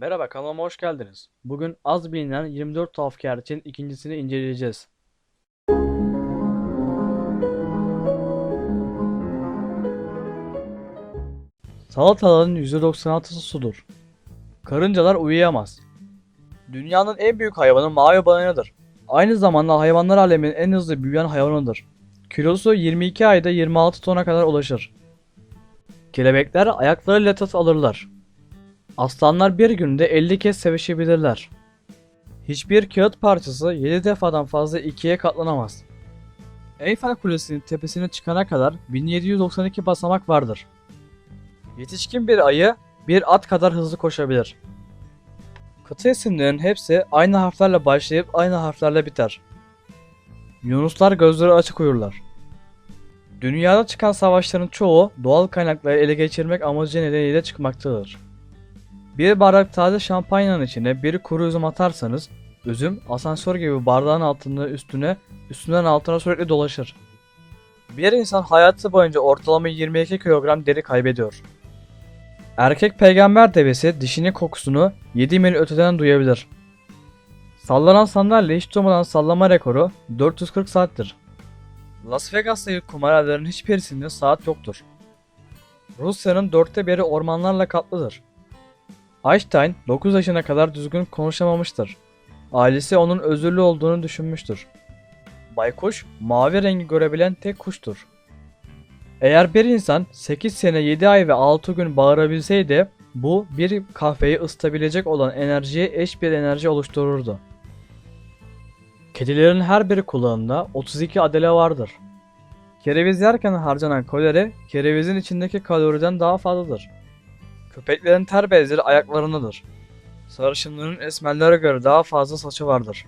Merhaba kanalıma hoş geldiniz. Bugün az bilinen 24 tuhaf gerçeğin ikincisini inceleyeceğiz. Salataların %96'sı sudur. Karıncalar uyuyamaz. Dünyanın en büyük hayvanı mavi balinadır. Aynı zamanda hayvanlar aleminin en hızlı büyüyen hayvanıdır. Kilosu 22 ayda 26 tona kadar ulaşır. Kelebekler ayaklarıyla tat alırlar. Aslanlar bir günde 50 kez sevişebilirler. Hiçbir kağıt parçası 7 defadan fazla ikiye katlanamaz. Eyfel Kulesi'nin tepesine çıkana kadar 1792 basamak vardır. Yetişkin bir ayı bir at kadar hızlı koşabilir. Kıta isimlerinin hepsi aynı harflerle başlayıp aynı harflerle biter. Yunuslar gözleri açık uyurlar. Dünyada çıkan savaşların çoğu doğal kaynakları ele geçirmek amacı nedeniyle çıkmaktadır. Bir bardak taze şampanyanın içine bir kuru üzüm atarsanız üzüm asansör gibi bardağın altında üstüne üstünden altına sürekli dolaşır. Bir insan hayatı boyunca ortalama 22 kilogram deri kaybediyor. Erkek peygamber devesi dişinin kokusunu 7 mil öteden duyabilir. Sallanan sandalye hiç durmadan sallama rekoru 440 saattir. Las Vegas'taki kumarhanelerin hiçbirisinde saat yoktur. Rusya'nın dörtte biri ormanlarla kaplıdır. Einstein 9 yaşına kadar düzgün konuşamamıştır. Ailesi onun özürlü olduğunu düşünmüştür. Baykuş, mavi rengi görebilen tek kuştur. Eğer bir insan 8 sene 7 ay ve 6 gün bağırabilseydi, bu bir kahveyi ısıtabilecek olan enerjiye eş bir enerji oluştururdu. Kedilerin her bir kulağında 32 adele vardır. Kereviz yerken harcanan kalori, kerevizin içindeki kaloriden daha fazladır. Köpeklerin ter bezleri ayaklarındadır. Sarışınların esmerlere göre daha fazla saçı vardır.